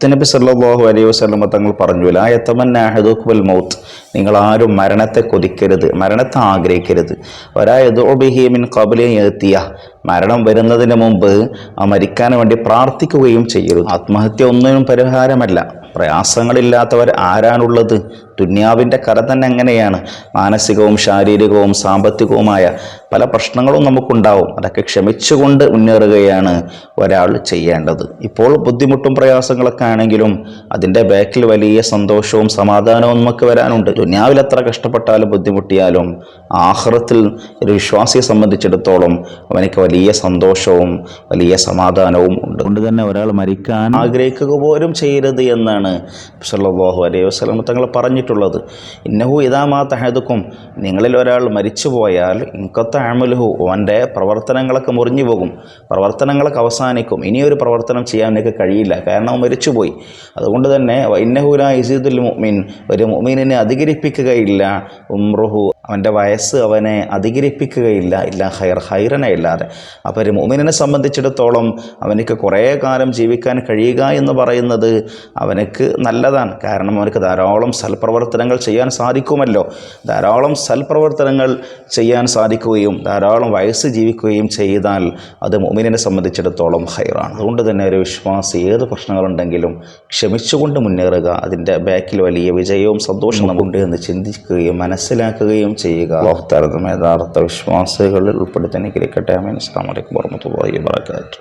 മുത്തനബി സല്ലല്ലാഹു അലൈഹി വസല്ലമ തങ്ങൾ പറഞ്ഞു ലാ യതമന്നഅഹദുകുൽ മൗത്ത് നിങ്ങൾ ആരും മരണത്തെ കൊതിക്കരുത് മരണത്തെ ആഗ്രഹിക്കരുത്. ഒരാ യദുബിഹി മിൻ ഖബ്ലി യത്തിയ മരണം വരുന്നതിന് മുമ്പ് ആ മരിക്കാൻ വേണ്ടി പ്രാർത്ഥിക്കുകയും ചെയ്യരുത്. ആത്മഹത്യ ഒന്നിനും പരിഹാരമല്ല. പ്രയാസങ്ങളില്ലാത്തവർ ആരാണുള്ളത്? ദുന്യാവിന്റെ കര തന്നെ എങ്ങനെയാണ്? മാനസികവും ശാരീരികവും സാമ്പത്തികവുമായ പല പ്രശ്നങ്ങളും നമുക്കുണ്ടാവും. അതൊക്കെ ക്ഷമിച്ചുകൊണ്ട് മുന്നേറുകയാണ് ഒരാൾ ചെയ്യേണ്ടത്. ഇപ്പോൾ ബുദ്ധിമുട്ടും പ്രയാസങ്ങളൊക്കെ ആണെങ്കിലും അതിന്റെ ബാക്കിൽ വലിയ സന്തോഷവും സമാധാനവും നമുക്ക് വരാനുണ്ട്. ദുന്യാവിൽ എത്ര കഷ്ടപ്പെട്ടാലും ബുദ്ധിമുട്ടിയാലും ആഹ്റത്തിൽ ഒരു വിശ്വാസിയെ സംബന്ധിച്ചിടത്തോളം അവനക്ക് വലിയ സന്തോഷവും വലിയ സമാധാനവും ഉണ്ട്. അതുകൊണ്ട് തന്നെ ഒരാൾ മരിക്കാൻ ആഗ്രഹിക്കുക പോലും ചെയ്യരുത് എന്നാണ് സല്ലല്ലാഹു അലൈഹി വസല്ലം തങ്ങൾ പറഞ്ഞിട്ടുള്ളത്. ഇന്നഹു ഇതാമാ തഹദുക്കും നിങ്ങളിൽ ഒരാൾ മരിച്ചു പോയാൽ ഇൻകത്ത അമലുഹു അവന്റെ പ്രവർത്തനങ്ങളൊക്കെ മുറിഞ്ഞു പോകും. പ്രവർത്തനങ്ങളൊക്കെ അവസാനിക്കും. ഇനിയൊരു പ്രവർത്തനം ചെയ്യാൻ നിനക്ക് കഴിയില്ല. കാരണം മരിച്ചുപോയി. അതുകൊണ്ട് തന്നെ ഇന്നഹുല ഇസീദുൽ മുഅ്മിൻ ഒരു മുഅ്മിനെ അധികരിപ്പിക്കുകയില്ല ഉംറുഹു അവന്റെ വയസ്സ് അവനെ അധികരിപ്പിക്കുകയില്ല ഇല്ല ഹൈർ ഹൈറനെ ഇല്ലാതെ അപ്പോൾ ഒരു മോമിനെ സംബന്ധിച്ചിടത്തോളം അവനക്ക് കുറേ കാലം ജീവിക്കാൻ കഴിയുക എന്ന് പറയുന്നത് അവനക്ക് നല്ലതാണ്. കാരണം അവനക്ക് ധാരാളം സൽപ്രവർത്തനങ്ങൾ ചെയ്യാൻ സാധിക്കുമല്ലോ. ധാരാളം സൽപ്രവർത്തനങ്ങൾ ചെയ്യാൻ സാധിക്കുകയും ധാരാളം വയസ്സ് ജീവിക്കുകയും ചെയ്താൽ അത് മോമിനെ സംബന്ധിച്ചിടത്തോളം ഹൈറാണ്. അതുകൊണ്ട് തന്നെ ഒരു വിശ്വാസി ഏത് പ്രശ്നങ്ങളുണ്ടെങ്കിലും ക്ഷമിച്ചുകൊണ്ട് മുന്നേറുക അതിന്റെ ബാക്കിൽ വലിയ വിജയവും സന്തോഷവും നമുക്കുണ്ട്. എന്ന് ചിന്തിക്കുകയും മനസ്സിലാക്കുകയും ചെയ്യുക. ലോകത്താരതം യഥാർത്ഥ വിശ്വാസികളിൽ ഉൾപ്പെടുത്തി അനുഗ്രഹിക്കട്ടെ അമീൻ അസ്സാം വലൈക്കും വാബർക്കാത്തു